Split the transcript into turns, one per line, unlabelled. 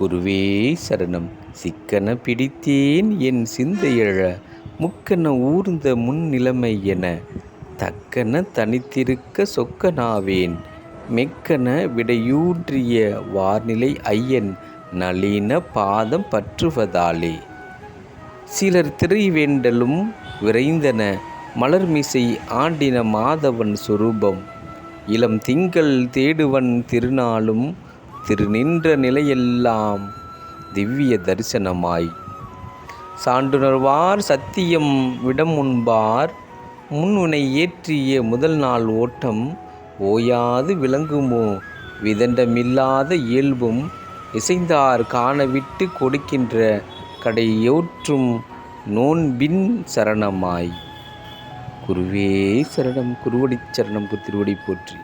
குருவே சரணம். சிக்கன பிடித்தேன் என் சிந்தையழ முக்கன ஊர்ந்த முன்னிலைமை என தக்கன தனித்திருக்க சொக்கனாவேன். மெக்கன விடையூன்றிய வார்நிலை ஐயன் நளின பாதம் பற்றுவதாலே. சிலர் திரைவேண்டலும் விரைந்தன மலர்மிசை ஆண்டின மாதவன் சொரூபம். இளம் திங்கள் தேடுவன் திருநாளும் திருநின்ற நிலையெல்லாம் திவ்ய தரிசனமாய். சான்றுணர்வார் சத்தியம் விடம் முன்பார் முன்னுனை ஏற்றிய முதல் நாள் ஓட்டம் ஓயாது விளங்குமோ? விதண்டமில்லாத இயல்பும் இசைந்தார் காணவிட்டு கொடுக்கின்ற கடையோற்றும் நோன்பின் சரணமாய். குருவே சரணம் குருவடி சரணம் திருவடி போற்றி.